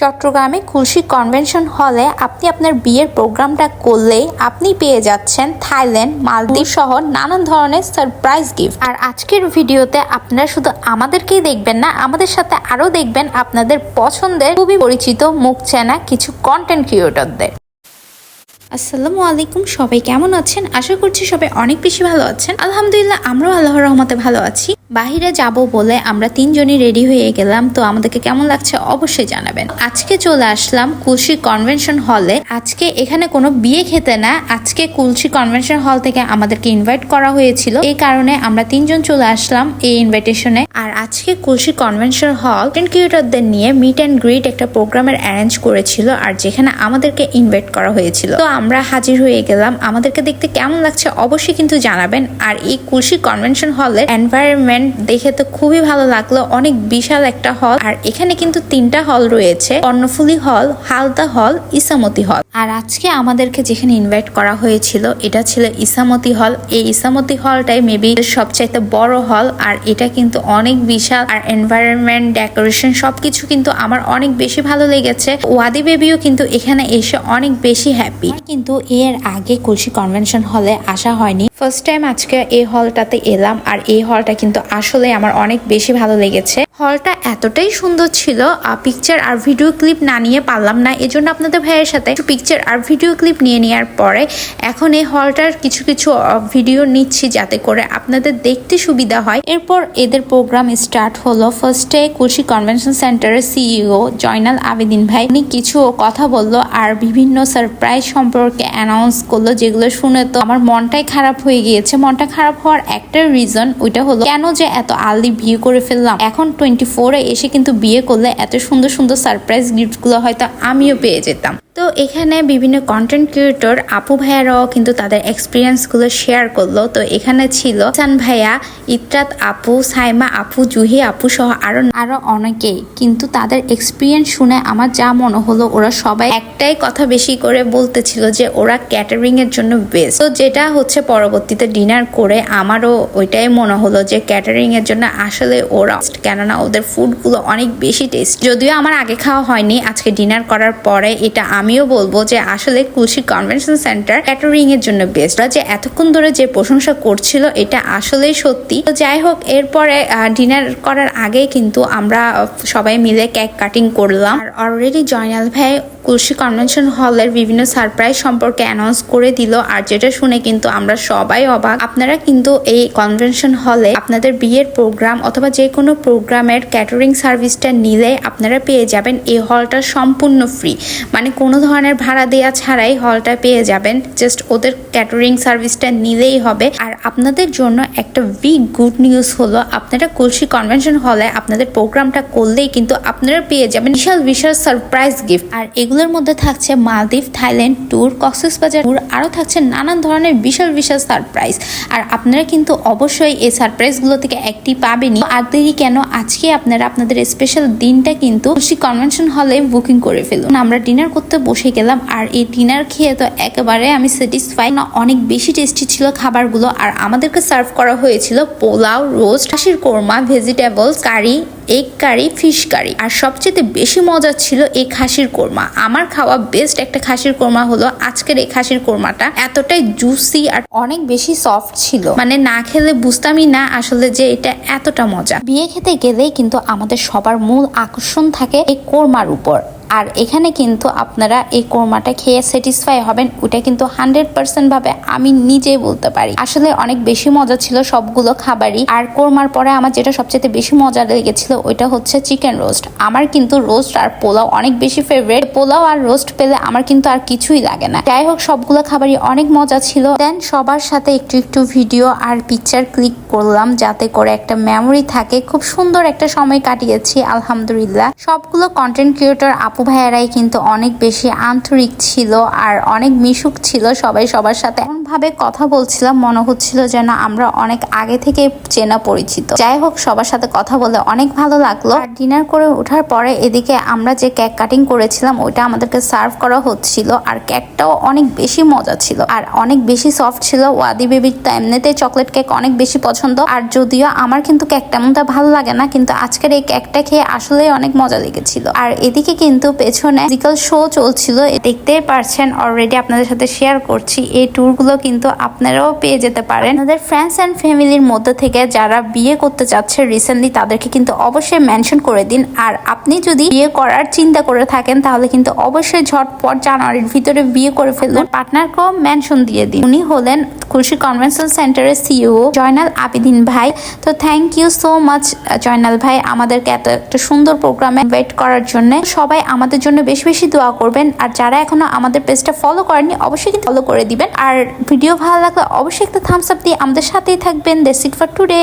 চট্টগ্রামে খুলশি কনভেনশন হলে আপনি আপনার বিয়ের প্রোগ্রামটা করলেই আপনি পেয়ে যাচ্ছেন থাইল্যান্ড, মালদ্বীপ সহ নানান ধরনের সারপ্রাইজ গিফট। আর আজকের ভিডিওতে আপনারা শুধু আমাদেরকেই দেখবেন না, আমাদের সাথে আরও দেখবেন আপনাদের পছন্দের খুবই পরিচিত মুখ চেনা কিছু কন্টেন্ট ক্রিয়েটরদের আসসালামু আলাইকুম, সবাই কেমন আছেন? আশা করছি সবাই অনেক বেশি ভালো আছেন। আলহামদুলিল্লাহ, আমরাও আল্লাহর রহমতে ভালো আছি। বাহিরে যাব বলে আমরা তিনজনই রেডি হয়ে গেলাম, তো আমাদেরকে কেমন লাগছে অবশ্যই জানাবেন। আজকে চলে আসলাম কুলসি কনভেনশন হলে। আজকে এখানে কোনো বিয়ে খেতে না, আজকে কুলসি কনভেনশন হল থেকে আমাদেরকে ইনভাইট করা হয়েছিল। এই কারণে আমরা তিনজন চলে আসলাম এই ইনভাইটেশনে আর আজকে কুলসি কনভেনশন হল ক্রিয়েটরদের নিয়ে মিট অ্যান্ড গ্রিট একটা প্রোগ্রামের অ্যারেঞ্জ করেছিল, আর যেখানে আমাদেরকে ইনভাইট করা হয়েছিল। তো আমরা হাজির হয়ে গেলাম। আমাদেরকে দেখতে কেমন লাগছে অবশ্যই কিন্তু জানাবেন। আর এই কুলসি কনভেনশন হলের এনভায়রনমেন্ট দেখে তো খুবই ভালো লাগল। অনেক বিশাল একটা হল আর এখানে কিন্তু তিনটা হল রয়েছে। কর্ণফুলি হল হালদা হল ইসামতি হল আর আজকে আমাদেরকে যেখানে ইনভাইট করা হয়েছিল, এটা ছিল ইসামতি হল এই ইসামতি হলটাই মেবি সবচাইতে বড় হল আর এটা কিন্তু অনেক বিশাল। আর এনভায়রনমেন্ট ডেকোরেশন সবকিছু কিন্তু আমার অনেক বেশি ভালো লেগেছে। ওয়াদি বেবিও কিন্তু এখানে এসে অনেক বেশি হ্যাপি কিন্তু এর আগে কলসি কনভেনশন হলে আসা হয়নি। ফার্স্ট টাইম আজকে এই হলটাতে এলাম আর এই হলটা কিন্তু আসলে আমার অনেক বেশি ভালো লেগেছে। হলটা এতটাই সুন্দর ছিল পিকচার আর ভিডিও ক্লিপ না নিয়ে পারলাম না, এজন্য আপনাদের ভাইয়ের সাথে পিকচার আর ভিডিও ক্লিপ নিয়ে নেওয়ার পরে এখন এই হলটার কিছু কিছু ভিডিও নিচ্ছি যাতে করে আপনাদের দেখতে সুবিধা হয়। এরপর এদের প্রোগ্রাম স্টার্ট হলো ফার্স্টে কুলসি কনভেনশন সেন্টারের সিইও জয়নাল আবেদিন ভাই, উনি কিছু কথা বলল আর বিভিন্ন সারপ্রাইজ সম্পর্কে অ্যানাউন্স করল যেগুলো শুনে তো আমার মনটাই খারাপ হয়ে গিয়েছে। মনটা খারাপ হওয়ার একটা রিজন ওইটা হলো, কেন যে এত আর্লি বিয়ে করে ফেললাম? এখন টোয়েন্টি ফোরে এসে কিন্তু বিয়ে করলে এত সুন্দর সুন্দর সারপ্রাইজ গিফটগুলো হয়তো আমিও পেয়ে যেতাম। তো এখানে বিভিন্ন কন্টেন্ট ক্রিয়েটর আপু ভাইয়ারাও কিন্তু তাদের এক্সপিরিয়েন্সগুলো শেয়ার করল। তো এখানে ছিল চান ভাইয়া, ইত্রাত আপু, সাইমা আপু, জুহি আপু সহ আরও আরও অনেকেই। কিন্তু তাদের এক্সপিরিয়েন্স শুনে আমার যা মনে হলো, ওরা সবাই একটাই কথা বেশি করে বলতেছিল যে ওরা ক্যাটারিংয়ের জন্য বেস্ট তো যেটা হচ্ছে পরবর্তীতে ডিনার করে আমারও ওইটাই মনে হলো যে ক্যাটারিংয়ের জন্য আসলে ওরা কেননা ওদের ফুডগুলো অনেক বেশি টেস্ট যদিও আমার আগে খাওয়া হয়নি, আজকে ডিনার করার পরে এটা আমিও বলব যে আসলে কুলসি কনভেনশন সেন্টার ক্যাটারিং এর জন্য বেস্ট, যে এতক্ষণ ধরে যে প্রশংসা করছিল এটা আসলেই সত্যি। তো যাই হোক, এরপরে ডিনার করার আগে কিন্তু আমরা সবাই মিলে কেক কাটিং করলাম। আর অলরেডি জয়নাল ভাই কুলসি কনভেনশন হলের বিভিন্ন সারপ্রাইজ সম্পর্কে অ্যানাউন্স করে দিল আর যেটা শুনে কিন্তু আমরা সবাই অবাক। আপনারা কিন্তু এই কনভেনশন হলে আপনাদের বিয়ের প্রোগ্রাম অথবা যে কোনো প্রোগ্রামের ক্যাটারিং সার্ভিসটা নিলে আপনারা পেয়ে যাবেন এই হলটা সম্পূর্ণ ফ্রি মানে কোনো ধরনের ভাড়া দেওয়া ছাড়াই হলটা পেয়ে যাবেন। জাস্ট ওদের ক্যাটারিং সার্ভিসটা নিলেই হবে। আর আপনাদের জন্য একটা বিগ গুড নিউজ হলো, আপনারা কুলসি কনভেনশন হলে আপনাদের প্রোগ্রামটা করলেই কিন্তু আপনারা পেয়ে যাবেন বিশাল বিশাল সারপ্রাইজ গিফট আর এগুলোর মধ্যে থাকছে মালদ্বীপ, থাইল্যান্ড ট্যুর কক্সবাজার ট্যুর আরও থাকছে নানান ধরনের বিশাল বিশাল সারপ্রাইজ আর আপনারা কিন্তু অবশ্যই এই সারপ্রাইজগুলো থেকে একটি পাবেনই। আর দেরি কেন? আজকে আপনারা আপনাদের স্পেশাল দিনটা কিন্তু খুশি কনভেনশন হলে বুকিং করে ফেলুন। আমরা ডিনার করতে বসে গেলাম, আর এই ডিনার খেয়ে তো একেবারে আমি স্যাটিসফাই না, অনেক বেশি টেস্টি ছিল খাবারগুলো, আর আমাদেরকে সার্ভ করা হয়েছিল পোলাও রোস্ট হাসির korma vegetables curry egg curry fish curry আর সবচেয়ে বেশি মজা ছিল এই খাসির কোরমা। আমার খাওয়া বেস্ট একটা খাসির কোরমা হলো আজকের এই খাসির কোরমাটা। এতটাই জুসি আর অনেক বেশি সফট ছিল। মানে না খেলে বুঝতামই না আসলে যে এটা এতটা মজা। বিয়ে খেতে গেলেই কিন্তু আমাদের সবার মূল আকর্ষণ থাকে এই কোরমার উপর। আর এখানে কিন্তু আপনারা এই কোরমাটা খেয়ে স্যাটিসফাই হবেন। ওটা কিন্তু হান্ড্রেড পার্সেন্ট ভাবে আমি নিজেই বলতে পারি। আসলে অনেক বেশি মজা ছিল সবগুলো খাবারই। আর কোরমার পরে আমার যেটা সবচেয়ে বেশি মজা লেগেছিল ওইটা হচ্ছে চিকেন রোস্ট আমার কিন্তু রোস্ট আর পোলাও অনেক বেশি ফেভারিট পোলাও আর রোস্ট পেলে আমার কিন্তু আর কিছুই লাগে না। যাই হোক সবগুলো খাবারই অনেক মজা ছিল। দেন সবার সাথে একটু একটু ভিডিও আর পিকচার ক্লিক করলাম যাতে করে একটা মেমোরি থাকে। খুব সুন্দর একটা সময় কাটিয়েছি, আলহামদুলিল্লাহ। সবগুলো কন্টেন্ট ক্রিয়েটর আপু ভাইয়ারাই কিন্তু অনেক বেশি আন্তরিক ছিল আর অনেক মিশুক ছিল, সবাই সবার সাথে এমনভাবে কথা বলছিলাম, মনে হচ্ছিল যেন আমরা অনেক আগে থেকে চেনা পরিচিত। যাই হোক, সবার সাথে কথা বলে অনেক ভালো লাগল। আর ডিনার করে ওঠার পরে এদিকে আমরা যে কেক কাটিং করেছিলাম, ওইটা আমাদেরকে সার্ভ করা হচ্ছিল আর কেকটাও অনেক বেশি মজা ছিল আর অনেক বেশি সফট ছিল। ওয়াদি বেবির তো এমনিতেই চকলেট কেক অনেক বেশি পছন্দ আর যদিও আমার কিন্তু কেক তেমনটা ভালো লাগে না, কিন্তু আজকের এই কেকটা খেয়ে আসলেই অনেক মজা লেগেছিল। আর এদিকে কিন্তু কিন্তু পেছনে মিউজিক্যাল শো চলছিল দেখতেই পারছেন অলরেডি আপনাদের সাথে শেয়ার করছি। এই ট্যুরগুলো কিন্তু আপনারাও পেয়ে যেতে পারেন। আপনাদের ফ্রেন্ডস অ্যান্ড ফ্যামিলির মধ্যে থেকে যারা বিয়ে করতে চাচ্ছে রিসেন্টলি তাদেরকে কিন্তু অবশ্যই মেনশন করে দিন। আর আপনি যদি বিয়ে করার চিন্তা করে থাকেন, তাহলে কিন্তু অবশ্যই ঝটপট জানুয়ারির ভিতরে বিয়ে করে ফেলুন। পার্টনারকেও মেনশন দিয়ে দিন। উনি হলেন খুশি কনভেনশন সেন্টারের সিইও জয়নাল আবিদিন ভাই। তো thank you so much Joynal ভাই, আমাদেরকে এত একটা সুন্দর প্রোগ্রামে ওয়েট করার জন্য। সবাই আমাদের জন্য বেশি বেশি দোয়া করবেন। আর যারা এখনও আমাদের পেজটা ফলো করেননি, অবশ্যই কিন্তু ফলো করে দিবেন। আর ভিডিও ভালো লাগলে অবশ্যই একটা থামস আপ দিয়ে আমাদের সাথেই থাকবেন। That's it for today.